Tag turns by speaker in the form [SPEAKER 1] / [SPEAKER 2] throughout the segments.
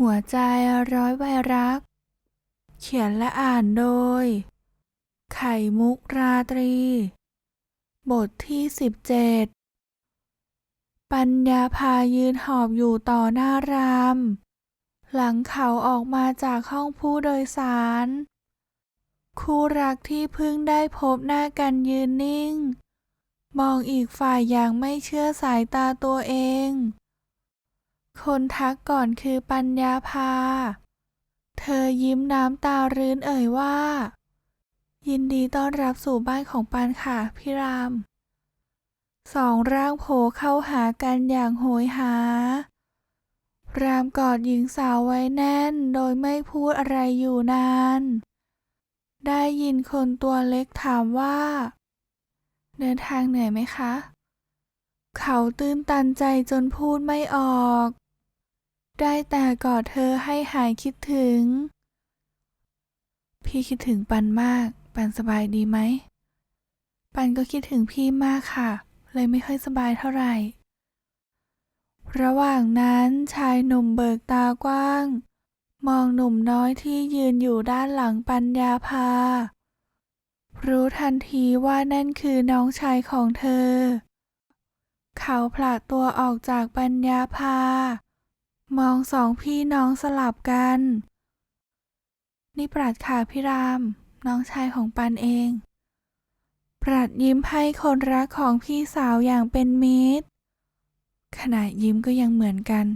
[SPEAKER 1] หัวใจร้อยใบรัก เขียนและอ่านโดย ไข่มุกราตรี บทที่17ปัญญาพายืนหอบอยู่ต่อหน้าราม หลังเขาออกมาจากห้องผู้โดยสาร คู่รักที่เพิ่งได้พบหน้ากันยืนนิ่ง มองอีกฝ่ายอย่างไม่เชื่อสายตาตัวเอง คนทักก่อนคือปัญญาภา เธอยิ้มน้ำตารื้นเอ่ยว่า ยินดีต้อนรับสู่บ้านของปันค่ะพี่ราม สองร่างโผล่เข้าหากันอย่างโหยหา รามกอดหญิงสาวไว้แน่นโดยไม่พูดอะไรอยู่นาน ได้ยินคนตัวเล็กถามว่า เดินทางเหนื่อยไหมคะเขาตื้นตันใจจนพูดไม่ออก ได้แต่กอดเธอให้หายคิดถึง พี่คิดถึงปันมาก ปันสบายดีไหม ปันก็คิดถึงพี่มากค่ะ เลยไม่ค่อยสบายเท่าไหร่ ระหว่างนั้นชายหนุ่มเบิกตากว้าง มองหนุ่มน้อยที่ยืนอยู่ด้านหลังปัญญาภา รู้ทันทีว่านั่นคือน้องชายของเธอ เขาผลักตัวออกจากปัญญาภา มองสองพี่น้องสลับกันนี่ปรัดค่ะพี่ราม น้องชายของปันเอง ปรัดยิ้มให้คนรักของพี่สาวอย่างเป็นมิตร ขณะยิ้มก็ยังเหมือนกัน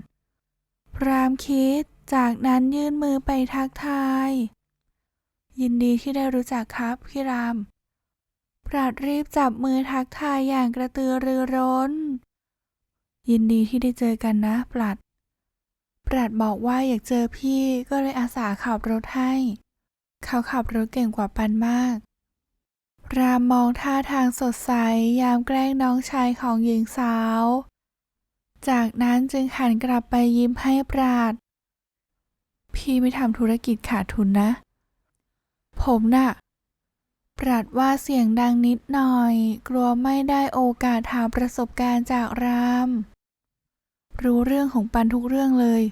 [SPEAKER 1] พรามคิด จากนั้นยื่นมือไปทักทาย ยินดีที่ได้รู้จักครับพี่ราม ปราดรีบจับมือทักทายอย่างกระตือรือร้น ยินดีที่ได้เจอกันนะปรัด ปรัดบอกว่าอยากเจอพี่ก็เลยอาสาขับรถให้ เขาขับรถเก่งกว่าปันมาก รามมองท่าทางสดใสยามแกล้งน้องชายของหญิงสาว จากนั้นจึงหันกลับไปยิ้มให้ปราด พี่ไม่ทำธุรกิจขาดทุนนะ ผมน่ะ ปรัดว่าเสียงดังนิดหน่อย กลัวไม่ได้โอกาสถามประสบการณ์จากรามรู้เรื่องของปันทุกเรื่องเลย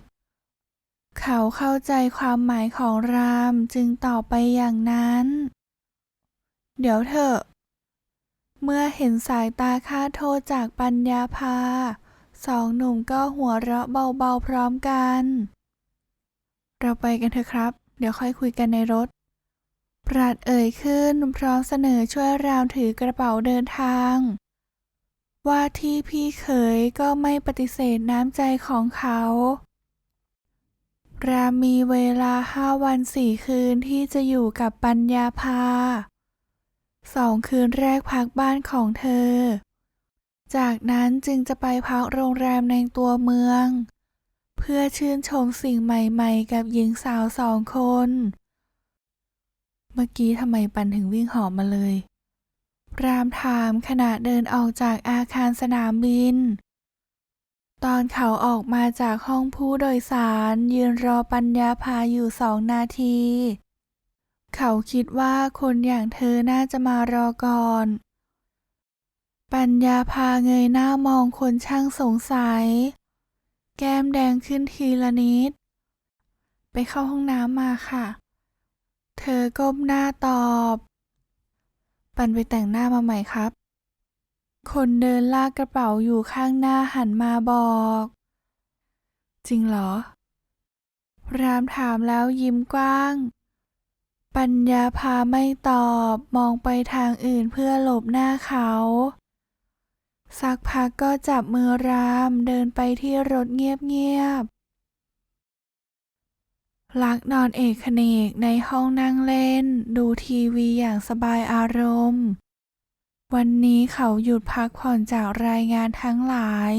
[SPEAKER 1] เขาเข้าใจความหมายของรามจึงตอบไปอย่างนั้น เดี๋ยวเถอะ เมื่อเห็นสายตาค่าโทษจากปัญญาภา สองหนุ่มก็หัวเราะเบาๆพร้อมกัน เราไปกันเถอะครับ เดี๋ยวค่อยคุยกันในรถ ปราดเอ่ยขึ้นพร้อมเสนอช่วยรามถือกระเป๋าเดินทาง ว่าที่พี่เขยก็ไม่ปฏิเสธน้ำใจของเขา รามมีเวลาห้าวันสี่คืนที่จะอยู่กับปัญญาภาสองคืนแรกพักบ้านของเธอ จากนั้นจึงจะไปพักโรงแรมในตัวเมือง เพื่อชื่นชมสิ่งใหม่ๆ กับหญิงสาวสองคน เมื่อกี้ทำไมปันถึงวิ่งหอบมาเลย รามถามขณะเดินออกจากอาคารสนามบิน ตอนเขาออกมาจากห้องผู้โดยสาร ยืนรอปัญญาพาอยู่สองนาที เขาคิดว่าคนอย่างเธอน่าจะมารอก่อน ปัญญาพาเงยหน้ามองคนช่างสงสัย แก้มแดงขึ้นทีละนิด ไปเข้าห้องน้ำมาค่ะ เธอก้มหน้าตอบ ปันไปแต่งหน้ามาใหม่ครับ คนเดินลากกระเป๋าอยู่ข้างหน้าหันมาบอก จริงเหรอ รามถามแล้วยิ้มกว้าง ปัญญาพาไม่ตอบมองไปทางอื่นเพื่อหลบหน้าเขา สักพักก็จับมือรามเดินไปที่รถเงียบๆลักนอนเอกเนกในห้องนั่งเล่น ดูทีวีอย่างสบายอารมณ์ วันนี้เขาหยุดพักผ่อนจากรายงานทั้งหลาย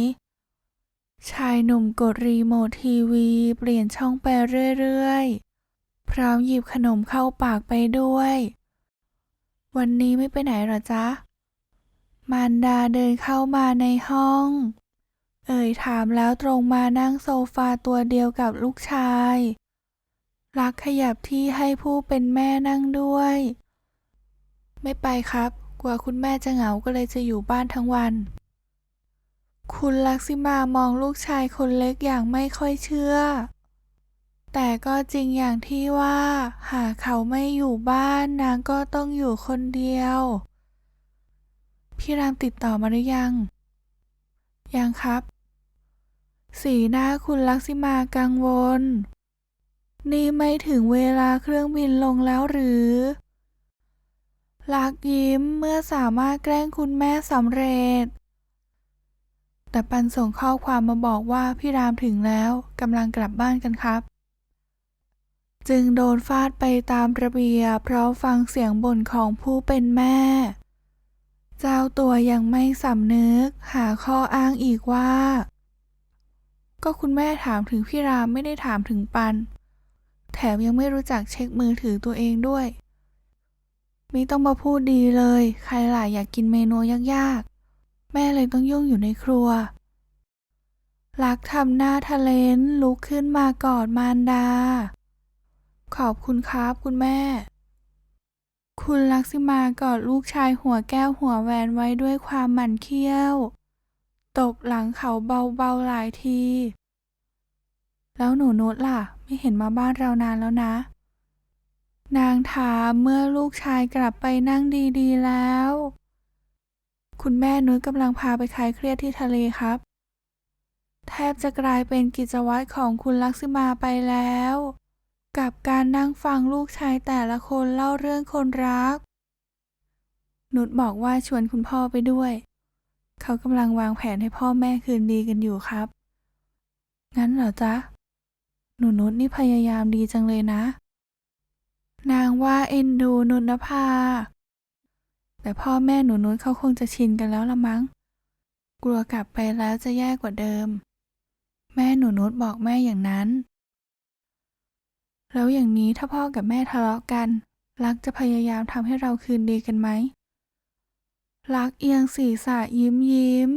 [SPEAKER 1] ชายหนุ่มกดรีโมททีวีเปลี่ยนช่องไปเรื่อยๆ พร้อมหยิบขนมเข้าปากไปด้วย วันนี้ไม่ไปไหนหรอจ๊ะ มารดาเดินเข้ามาในห้อง เอ่ยถามแล้วตรงมานั่งโซฟาตัวเดียวกับลูกชายรักขยับที่ให้ผู้เป็นแม่นั่งด้วย ไม่ไปครับ กลัวคุณแม่จะเหงาก็เลยจะอยู่บ้านทั้งวัน คุณลักษิมามองลูกชายคนเล็กอย่างไม่ค่อยเชื่อ แต่ก็จริงอย่างที่ว่า หากเขาไม่อยู่บ้านนางก็ต้องอยู่คนเดียว พี่รามติดต่อมาหรือยัง ยังครับ สีหน้าคุณลักษิมากังวล นี่ไม่ถึงเวลาเครื่องบินลงแล้วหรือ ลักยิ้มเมื่อสามารถแกล้งคุณแม่สำเร็จ แต่ปันส่งข้อความมาบอกว่าพี่รามถึงแล้วกำลังกลับบ้านกันครับ จึงโดนฟาดไปตามระเบียบเพราะฟังเสียงบ่นของผู้เป็นแม่ เจ้าตัวยังไม่สำนึก หาข้ออ้างอีกว่า ก็คุณแม่ถามถึงพี่รามไม่ได้ถามถึงปัน แถมยังไม่รู้จักเช็คมือถือตัวเองด้วย ไม่ต้องมาพูดดีเลย ใครหล่ะอยากกินเมนูยากๆ แม่เลยต้องยุ่งอยู่ในครัว ลักทำหน้าทะเลนลุกขึ้นมากอดมารดา ขอบคุณครับคุณแม่ คุณลักษิมากอดลูกชายหัวแก้วหัวแหวนไว้ด้วยความหมั่นเคี้ยว ตบหลังเขาเบาๆหลายที แล้วหนูนุชล่ะ ไม่เห็นมาบ้านเรานานแล้วนะ นางถามเมื่อลูกชายกลับไปนั่งดีๆแล้ว คุณแม่นุชกำลังพาไปคลายเครียดที่ทะเลครับ แทบจะกลายเป็นกิจวัตรของคุณลักษิมาไปแล้ว กับการนั่งฟังลูกชายแต่ละคนเล่าเรื่องคนรัก นุชบอกว่าชวนคุณพ่อไปด้วย เขากำลังวางแผนให้พ่อแม่คืนดีกันอยู่ครับ งั้นเหรอจ๊ะ หนูนุชนี่พยายามดีจังเลยนะ นางว่าเอ็นดูนุนภา แต่พ่อแม่หนูนุชเขาคงจะชินกันแล้วละมั้ง กลัวกลับไปแล้วจะแย่กว่าเดิม แม่หนูนุชบอกแม่อย่างนั้น แล้วอย่างนี้ถ้าพ่อกับแม่ทะเลาะกัน รักจะพยายามทำให้เราคืนดีกันไหม รักเอียงศีรษะยิ้มยิ้ม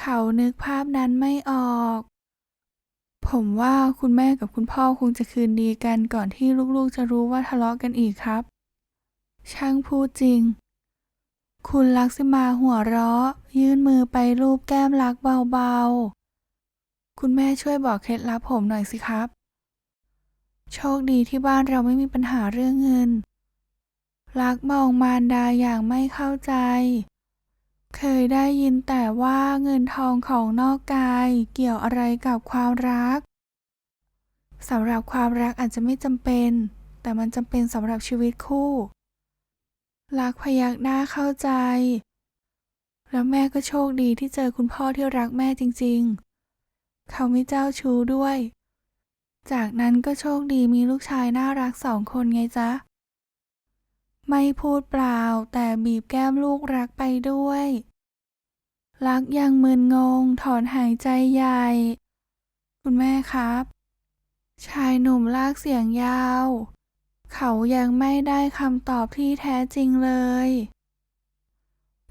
[SPEAKER 1] เขานึกภาพนั้นไม่ออก ผมว่าคุณแม่กับคุณพ่อคงจะคืนดีกันก่อนที่ลูกๆจะรู้ว่าทะเลาะกันอีกครับ ช่างพูดจริง คุณลักษิมาหัวเราะ ยื่นมือไปลูบแก้มรักเบาๆ คุณแม่ช่วยบอกเคล็ดลับผมหน่อยสิครับ โชคดีที่บ้านเราไม่มีปัญหาเรื่องเงินรักมองมารดาอย่างไม่เข้าใจ เคยได้ยินแต่ว่าเงินทองของนอกกายเกี่ยวอะไรกับความรักสำหรับความรักอาจจะไม่จำเป็น แต่มันจำเป็นสำหรับชีวิตคู่รักพยักหน้าเข้าใจ แล้วแม่ก็โชคดีที่เจอคุณพ่อที่รักแม่จริงๆ เขาไม่เจ้าชู้ด้วย จากนั้นก็โชคดีมีลูกชายน่ารักสองคนไงจ๊ะ ไม่พูดเปล่าแต่บีบแก้มลูกรักไปด้วย รักยังมึนงงถอนหายใจใหญ่ คุณแม่ครับ ชายหนุ่มลากเสียงยาว เขายังไม่ได้คำตอบที่แท้จริงเลย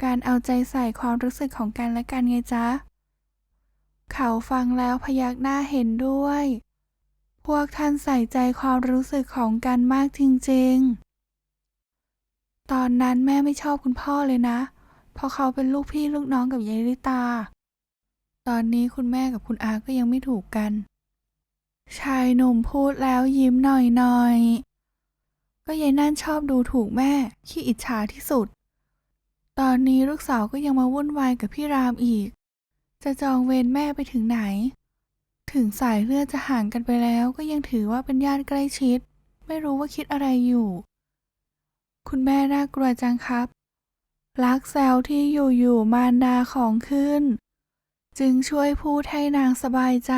[SPEAKER 1] การเอาใจใส่ความรู้สึกของกันและกันไงจ๊ะ เขาฟังแล้วพยักหน้าเห็นด้วย พวกท่านใส่ใจความรู้สึกของกันมากจริงๆ ตอนนั้นแม่ไม่ชอบคุณพ่อเลยนะ เพราะเขาเป็นลูกพี่ลูกน้องกับยายลิตา ตอนนี้คุณแม่กับคุณอาก็ยังไม่ถูกกัน ชายหนุ่มพูดแล้วยิ้มหน่อยๆก็ยายนั่นชอบดูถูกแม่ ขี้อิจฉาที่สุด ตอนนี้ลูกสาวก็ยังมาวุ่นวายกับพี่รามอีก จะจองเวรแม่ไปถึงไหน ถึงสายเลือดจะห่างกันไปแล้วก็ยังถือว่าเป็นญาติใกล้ชิด ไม่รู้ว่าคิดอะไรอยู่ คุณแม่น่ากลัวจังครับรักแซวที่อยู่ๆมารดาของขึ้น จึงช่วยพูดให้นางสบายใจ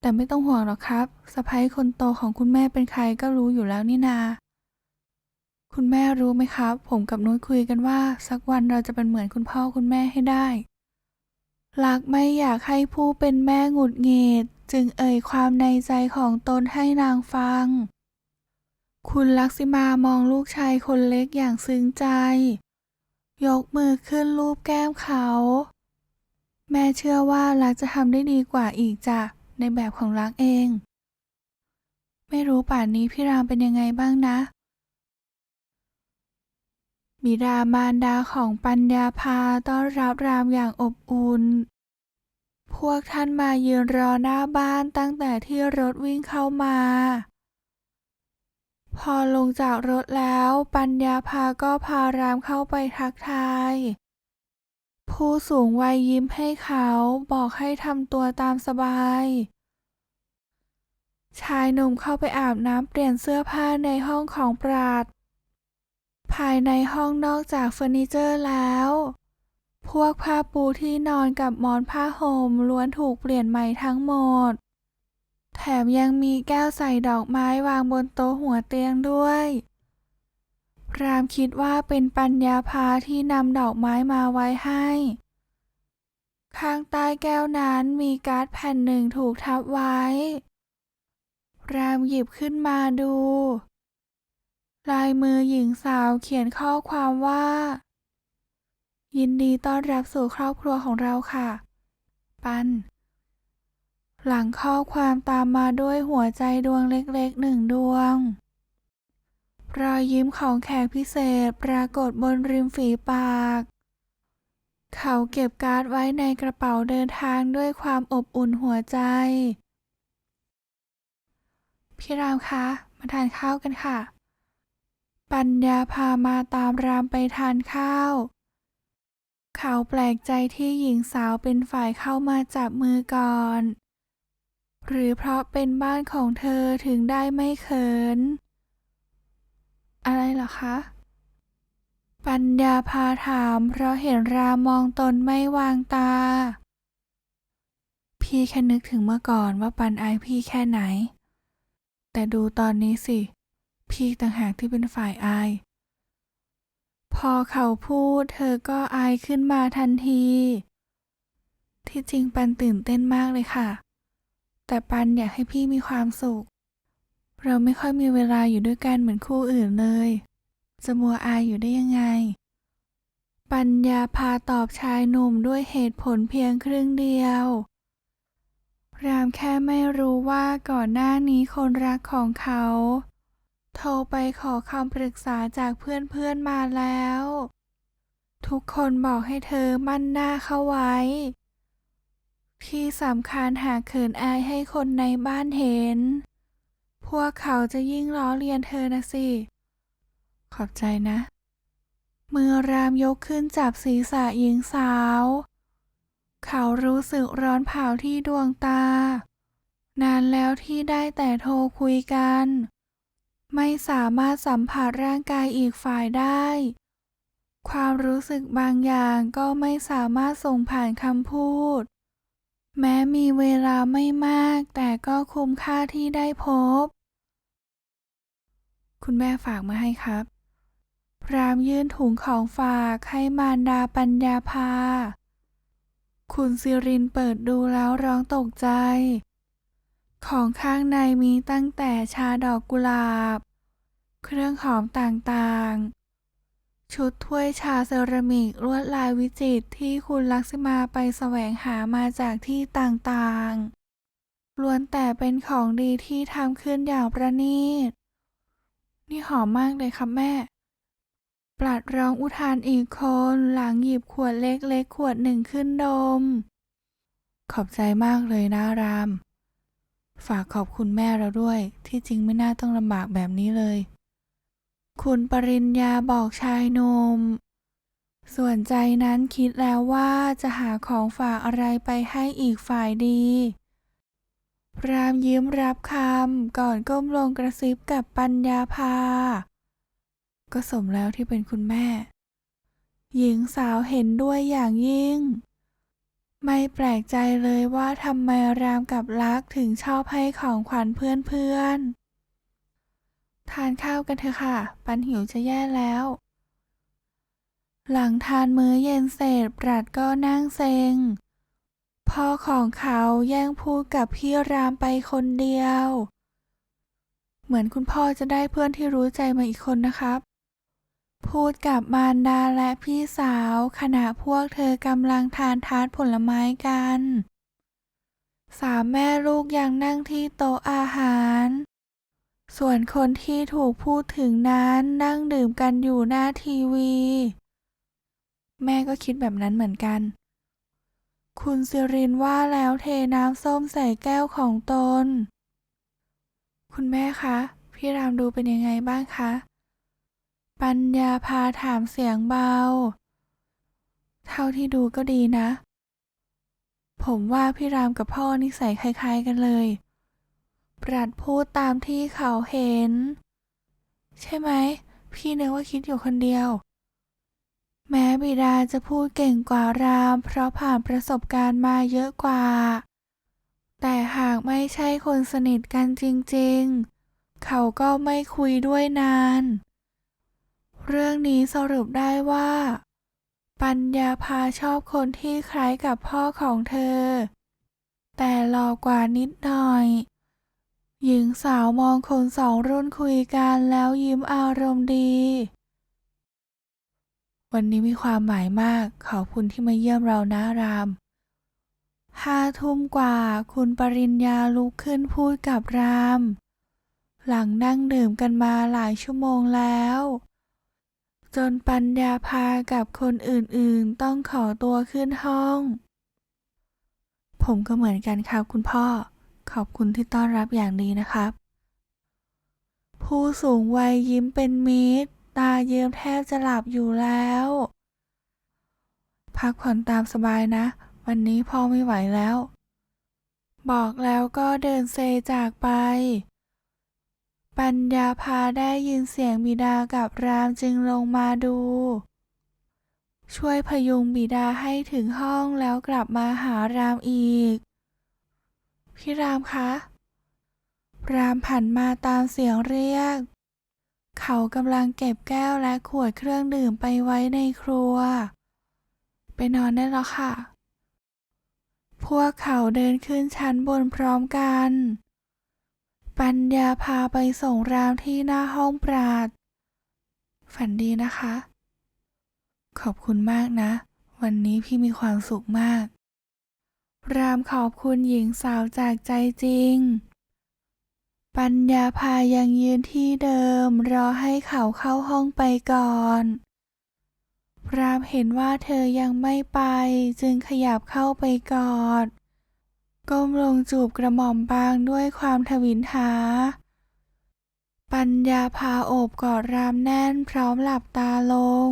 [SPEAKER 1] แต่ไม่ต้องห่วงหรอกครับสะพ้ยคนโตของคุณแม่เป็นใครก็รู้อยู่แล้วนี่นา คุณแม่รู้ไหมครับ ผมกับนุ้ยคุยกันว่า สักวันเราจะเป็นเหมือนคุณพ่อคุณแม่ให้ได้รักไม่อยากให้ผู้เป็นแม่หงุดหงิด จึงเอ่ยความในใจของตนให้นางฟัง คุณลักษิมามองลูกชายคนเล็กอย่างซึ้งใจ ยกมือขึ้นลูบแก้มเขา แม่เชื่อว่ารักจะทำได้ดีกว่าอีกจ้ะในแบบของรักเอง ไม่รู้ป่านนี้พี่รามเป็นยังไงบ้างนะ บิดามารดาของปัญญาพาต้อนรับรามอย่างอบอุ่นพวกท่านมายืนรอหน้าบ้านตั้งแต่ที่รถวิ่งเข้ามา พอลงจากรถแล้ว ปัญญาภาก็พารามเข้าไปทักทาย ผู้สูงวัยยิ้มให้เขาบอกให้ทำตัวตามสบาย ชายหนุ่มเข้าไปอาบน้ำเปลี่ยนเสื้อผ้าในห้องของปราด ภายในห้องนอกจากเฟอร์นิเจอร์แล้ว พวกผ้าปูที่นอนกับหมอนผ้าห่มล้วนถูกเปลี่ยนใหม่ทั้งหมด แถมยังมีแก้วใส่ดอกไม้วางบนโต๊ะหัวเตียงด้วยรามคิดว่าเป็นปัญญาภาที่นำดอกไม้มาไว้ให้ ข้างใต้แก้วนั้นมีการ์ดแผ่นหนึ่งถูกทับไว้รามหยิบขึ้นมาดู ลายมือหญิงสาวเขียนข้อความว่า ยินดีต้อนรับสู่ครอบครัวของเราค่ะ ปัน หลังข้อความตามมาด้วยหัวใจดวงเล็กๆหนึ่งดวง รอยยิ้มของแขกพิเศษปรากฏบนริมฝีปาก เขาเก็บการ์ดไว้ในกระเป๋าเดินทางด้วยความอบอุ่นหัวใจ พี่รามคะ มาทานข้าวกันค่ะ ปัญญาพามาตามรามไปทานข้าวเขาแปลกใจที่หญิงสาวเป็นฝ่ายเข้ามาจับมือก่อน หรือเพราะเป็นบ้านของเธอถึงได้ไม่เขิน อะไรเหรอคะ ปัญญาพาถามเพราะเห็นรามองตนไม่วางตา พี่แค่นึกถึงเมื่อก่อนว่าปันอายพี่แค่ไหน แต่ดูตอนนี้สิ พี่ต่างหากที่เป็นฝ่ายอาย พอเขาพูดเธอก็อายขึ้นมาทันที ที่จริงปันตื่นเต้นมากเลยค่ะ แต่ปันอยากให้พี่มีความสุข เราไม่ค่อยมีเวลาอยู่ด้วยกันเหมือนคู่อื่นเลย จะมัวอายอยู่ได้ยังไง ปัญญาพาตอบชายหนุ่มด้วยเหตุผลเพียงครึ่งเดียว รามแค่ไม่รู้ว่าก่อนหน้านี้คนรักของเขา โทรไปขอคำปรึกษาจากเพื่อนๆมาแล้ว ทุกคนบอกให้เธอมั่นหน้าเข้าไว้ ที่สำคัญหากเขินอายให้คนในบ้านเห็น พวกเขาจะยิ่งล้อเลียนเธอนะสิ ขอบใจนะ มือรามยกขึ้นจับศีรษะหญิงสาว เขารู้สึกร้อนเผาที่ดวงตา นานแล้วที่ได้แต่โทรคุยกัน ไม่สามารถสัมผัสร่างกายอีกฝ่ายได้ ความรู้สึกบางอย่างก็ไม่สามารถส่งผ่านคำพูด แม้มีเวลาไม่มากแต่ก็คุ้มค่าที่ได้พบ คุณแม่ฝากมาให้ครับ พรามยื่นถุงของฝากให้มารดาปัญญาภา คุณซิรินเปิดดูแล้วร้องตกใจ ของข้างในมีตั้งแต่ชาดอกกุหลาบ เครื่องหอมต่างๆ ชุดถ้วยชาเซรามิกลวดลายวิจิตรที่คุณลักษมาไปแสวงหามาจากที่ต่างๆ ล้วนแต่เป็นของดีที่ทำขึ้นอย่างประณีต นี่หอมมากเลยครับแม่ ปลัดร้องอุทานอีกคนหลังหยิบขวดเล็กๆขวดหนึ่งขึ้นดม ขอบใจมากเลยนะราม ฝากขอบคุณแม่เราด้วยที่จริงไม่น่าต้องลำบากแบบนี้เลย คุณปริญญาบอกชายหนุ่ม ส่วนใจนั้นคิดแล้วว่าจะหาของฝากอะไรไปให้อีกฝ่ายดี พรามยิ้มรับคำก่อนก้มลงกระซิบกับปัญญาภา ก็สมแล้วที่เป็นคุณแม่ หญิงสาวเห็นด้วยอย่างยิ่ง ไม่แปลกใจเลยว่าทำไมรามกับลักษ์ถึงชอบให้ของขวัญเพื่อนๆ ทานข้าวกันเถอะค่ะ ปันหิวจะแย่แล้ว หลังทานมื้อเย็นเสร็จปรัดก็นั่งเซ็ง พ่อของเขาแย่งพูดกับพี่รามไปคนเดียว เหมือนคุณพ่อจะได้เพื่อนที่รู้ใจมาอีกคนนะครับ พูดกับมารดาและพี่สาว ขณะพวกเธอกำลังทานทาร์ตผลไม้กัน สามแม่ลูกยังนั่งที่โต๊ะอาหาร ส่วนคนที่ถูกพูดถึงนั้นนั่งดื่มกันอยู่หน้าทีวี แม่ก็คิดแบบนั้นเหมือนกัน คุณสิรินว่าแล้วเทน้ำส้มใส่แก้วของตน คุณแม่คะ พี่รามดูเป็นยังไงบ้างคะ ปัญญาพาถามเสียงเบา เท่าที่ดูก็ดีนะ ผมว่าพี่รามกับพ่อนิสัยคล้าย ๆ กันเลย ปรัดพูดตามที่เขาเห็น ใช่ไหม พี่นึกว่าคิดอยู่คนเดียว แม้บิดาจะพูดเก่งกว่าราม เพราะผ่านประสบการณ์มาเยอะกว่า แต่หากไม่ใช่คนสนิทกันจริงๆ เขาก็ไม่คุยด้วยนาน เรื่องนี้สรุปได้ว่า ปัญญาพาชอบคนที่คล้ายกับพ่อของเธอ แต่หล่อกว่านิดหน่อย หญิงสาวมองคนสองรุ่นคุยกันแล้วยิ้มอารมณ์ดี วันนี้มีความหมายมาก ขอบคุณที่มาเยี่ยมเรานะรามห้าทุ่มกว่า คุณปริญญาลุกขึ้นพูดกับราม หลังนั่งดื่มกันมาหลายชั่วโมงแล้ว จนปัญญาพากับคนอื่นๆ ต้องขอตัวขึ้นห้อง ผมก็เหมือนกันครับคุณพ่อ ขอบคุณที่ต้อนรับอย่างดีนะครับ ผู้สูงวัยยิ้มเป็นมิตร ตาเยิ้มแทบจะหลับอยู่แล้ว พักผ่อนตามสบายนะ วันนี้พ่อไม่ไหวแล้ว บอกแล้วก็เดินเซจากไป ปัญญาพาได้ยินเสียงบิดากับรามจึงลงมาดู ช่วยพยุงบิดาให้ถึงห้องแล้วกลับมาหารามอีก พี่รามคะ รามผันมาตามเสียงเรียก เขากำลังเก็บแก้วและขวดเครื่องดื่มไปไว้ในครัว ไปนอนได้แล้วค่ะ พวกเขาเดินขึ้นชั้นบนพร้อมกัน ปัญญาพาไปส่งรามที่หน้าห้องปราด ฝันดีนะคะ ขอบคุณมากนะ วันนี้พี่มีความสุขมาก รามขอบคุณหญิงสาวจากใจจริง ปัญญาพายังยืนที่เดิม รอให้เขาเข้าห้องไปก่อน รามเห็นว่าเธอยังไม่ไปจึงขยับเข้าไปกอด ก้มลงจูบกระหม่อมบางด้วยความทวินหา ปัญญาพาโอบกอดรามแน่นพร้อมหลับตาลง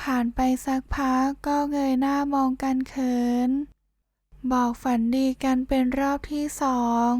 [SPEAKER 1] ผ่านไปสักพักก็เงยหน้ามองกันเขิน บอกฝันดีกันเป็นรอบที่สอง